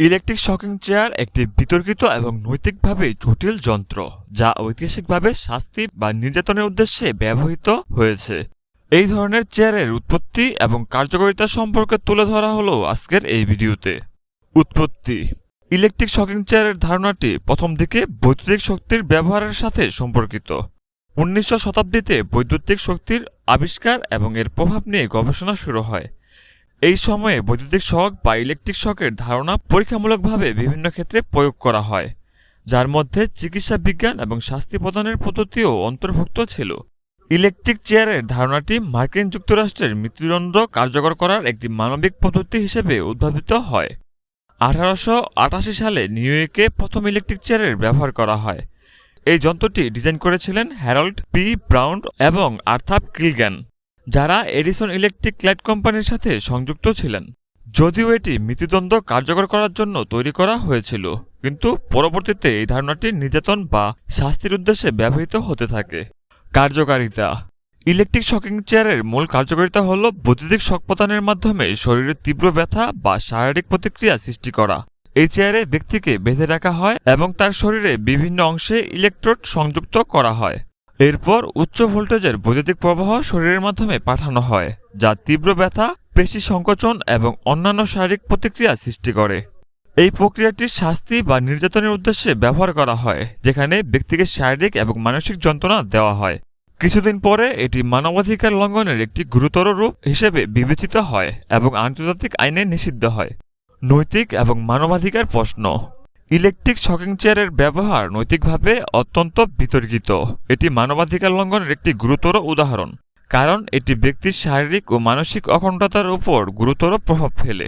Electric shocking chair একটি বিতর্কিত এবং নৈতিকভাবে জটিল যন্ত্র, যা ঐতিহাসিকভাবে শাস্তি বা নির্যাতনের উদ্দেশ্যে ব্যবহৃত হয়েছে। এই ধরনের চেয়ারের উৎপত্তি এবং কার্যকারিতা সম্পর্কে তুলে ধরা হলো আজকের এই ভিডিওতে। উৎপত্তি। ইলেকট্রিক শকিং চেয়ারের ধারণাটি প্রথম দিকে বৈদ্যুতিক শক্তির ব্যবহারের সাথে সম্পর্কিত। উনিশশো শতাব্দীতে বৈদ্যুতিক শক্তির আবিষ্কার এবং এর প্রভাব নিয়ে গবেষণা শুরু হয়। এই সময়ে বৈদ্যুতিক শক বা ইলেকট্রিক শকের ধারণা পরীক্ষামূলকভাবে বিভিন্ন ক্ষেত্রে প্রয়োগ করা হয়, যার মধ্যে চিকিৎসা বিজ্ঞান এবং শাস্তি প্রদানের পদ্ধতিও অন্তর্ভুক্ত ছিল। ইলেকট্রিক চেয়ারের ধারণাটি মার্কিন যুক্তরাষ্ট্রের মৃত্যুদণ্ড কার্যকর করার একটি মানবিক পদ্ধতি হিসেবে উদ্ভাবিত হয়। আঠারোশো আটাশি সালে নিউ ইয়র্কে প্রথম ইলেকট্রিক চেয়ারের ব্যবহার করা হয়। এই যন্ত্রটি ডিজাইন করেছিলেন হ্যারল্ড পি ব্রাউন এবং আর্থাপ কিলগ্যান। যারা এডিসন ইলেকট্রিক লাইট কোম্পানির সাথে সংযুক্ত ছিলেন। যদিও এটি মৃত্যুদণ্ড কার্যকর করার জন্য তৈরি করা হয়েছিল, কিন্তু পরবর্তীতে এই ধারণাটি নির্যাতন বা শাস্তির উদ্দেশ্যে ব্যবহৃত হতে থাকে। কার্যকারিতা ইলেকট্রিক শকিং চেয়ারের মূল কার্যকারিতা হল বৈদ্যুতিক শক প্রদানের মাধ্যমে শরীরে তীব্র ব্যথা বা শারীরিক প্রতিক্রিয়া সৃষ্টি করা। এই চেয়ারে ব্যক্তিকে বেঁধে রাখা হয় এবং তার শরীরে বিভিন্ন অংশে ইলেকট্রোড সংযুক্ত করা হয়। এরপর উচ্চ ভোল্টেজের বৈদ্যুতিক প্রবাহ শরীরের মাধ্যমে পাঠানো হয়, যা তীব্র ব্যথা, পেশি সংকোচন এবং অন্যান্য শারীরিক প্রতিক্রিয়া সৃষ্টি করে। এই প্রক্রিয়াটি শাস্তি বা নির্যাতনের উদ্দেশ্যে ব্যবহার করা হয়, যেখানে ব্যক্তিকে শারীরিক এবং মানসিক যন্ত্রণা দেওয়া হয়। কিছুদিন পরে এটি মানবাধিকার লঙ্ঘনের একটি গুরুতর রূপ হিসেবে বিবেচিত হয় এবং আন্তর্জাতিক আইনে নিষিদ্ধ হয়। নৈতিক এবং মানবাধিকার প্রশ্ন। ইলেকট্রিক শকিং চেয়ারের ব্যবহার নৈতিকভাবে অত্যন্ত বিতর্কিত। এটি মানবাধিকার লঙ্ঘনের একটি গুরুতর উদাহরণ, কারণ এটি ব্যক্তির শারীরিক ও মানসিক অখণ্ডতার উপর গুরুতর প্রভাব ফেলে।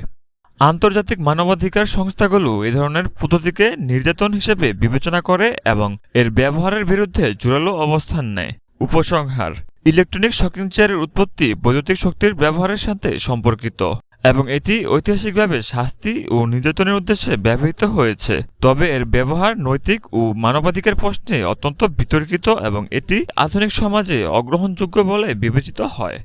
আন্তর্জাতিক মানবাধিকার সংস্থাগুলো এ ধরনের পদ্ধতিকে নির্যাতন হিসেবে বিবেচনা করে এবং এর ব্যবহারের বিরুদ্ধে জোরালো অবস্থান নেয়। উপসংহার, ইলেকট্রনিক শকিং চেয়ারের উৎপত্তি বৈদ্যুতিক শক্তির ব্যবহারের সাথে সম্পর্কিত। এবং এটি ঐতিহাসিকভাবে শাস্তি ও নির্যাতনের উদ্দেশ্যে ব্যবহৃত হয়েছে। তবে এর ব্যবহার নৈতিক ও মানবাধিকার প্রশ্নে অত্যন্ত বিতর্কিত এবং এটি আধুনিক সমাজে অগ্রহণযোগ্য বলে বিবেচিত হয়।